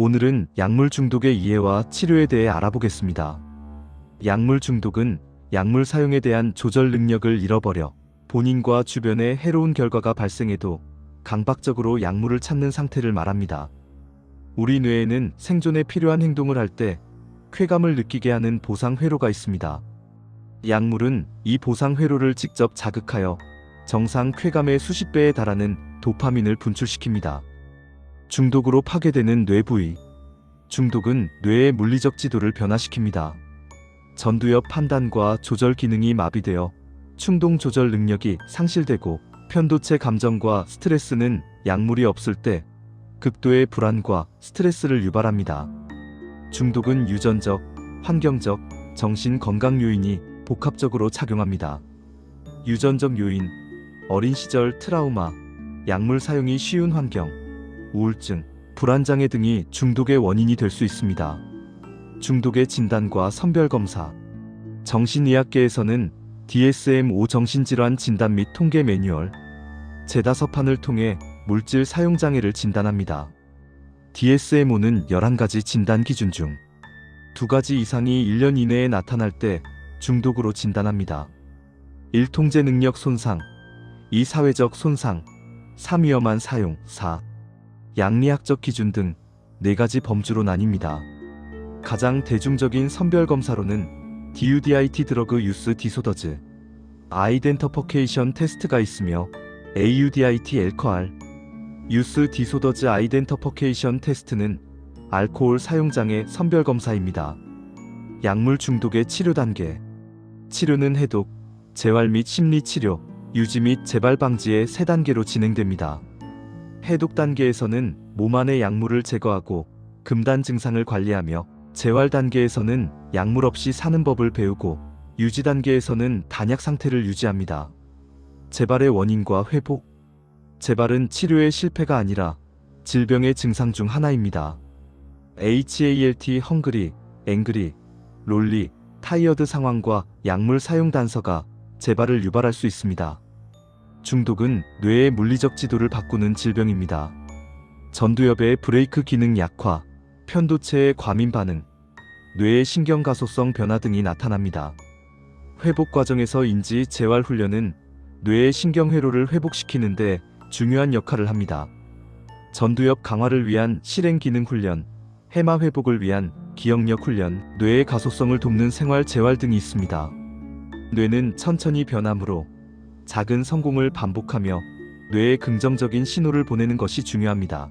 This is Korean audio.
오늘은 약물 중독의 이해와 치료에 대해 알아보겠습니다. 약물 중독은 약물 사용에 대한 조절 능력을 잃어버려 본인과 주변에 해로운 결과가 발생해도 강박적으로 약물을 찾는 상태를 말합니다. 우리 뇌에는 생존에 필요한 행동을 할 때 쾌감을 느끼게 하는 보상 회로가 있습니다. 약물은 이 보상 회로를 직접 자극하여 정상 쾌감의 수십 배에 달하는 도파민을 분출시킵니다. 중독으로 파괴되는 뇌 부위. 중독은 뇌의 물리적 지도를 변화시킵니다. 전두엽 판단과 조절 기능이 마비되어 충동 조절 능력이 상실되고 편도체 감정과 스트레스는 약물이 없을 때 극도의 불안과 스트레스를 유발합니다. 중독은 유전적, 환경적, 정신 건강 요인이 복합적으로 작용합니다. 유전적 요인, 어린 시절 트라우마, 약물 사용이 쉬운 환경, 우울증, 불안장애 등이 중독의 원인이 될 수 있습니다. 중독의 진단과 선별 검사. 정신의학계에서는 DSM-5 정신질환 진단 및 통계 매뉴얼, 제다서판을 통해 물질 사용 장애를 진단합니다. DSM-5는 11가지 진단 기준 중두 가지 이상이 1년 이내에 나타날 때 중독으로 진단합니다. 1. 통제 능력 손상 2. 사회적 손상 3. 위험한 사용 4. 양리학적 기준 등 4가지 범주로 나뉩니다. 가장 대중적인 선별 검사로는 DUDIT 드러그 유스 디소더즈 아이덴터퍼케이션 테스트가 있으며 AUDIT 엘커알 유스 디소더즈 아이덴터퍼케이션 테스트는 알코올 사용장애 선별 검사입니다. 약물 중독의 치료 단계 치료는 해독, 재활 및 심리 치료, 유지 및 재발 방지의 세 단계로 진행됩니다. 해독 단계에서는 몸 안의 약물을 제거하고 금단 증상을 관리하며 재활 단계에서는 약물 없이 사는 법을 배우고 유지 단계에서는 단약 상태를 유지합니다. 재발의 원인과 회복 재발은 치료의 실패가 아니라 질병의 증상 중 하나입니다. HALT 헝그리, 앵그리, 롤리, 타이어드 상황과 약물 사용 단서가 재발을 유발할 수 있습니다. 중독은 뇌의 물리적 지도를 바꾸는 질병입니다. 전두엽의 브레이크 기능 약화, 편도체의 과민 반응, 뇌의 신경 가소성 변화 등이 나타납니다. 회복 과정에서 인지 재활 훈련은 뇌의 신경 회로를 회복시키는데 중요한 역할을 합니다. 전두엽 강화를 위한 실행 기능 훈련, 해마 회복을 위한 기억력 훈련, 뇌의 가소성을 돕는 생활 재활 등이 있습니다. 뇌는 천천히 변하므로 작은 성공을 반복하며 뇌에 긍정적인 신호를 보내는 것이 중요합니다.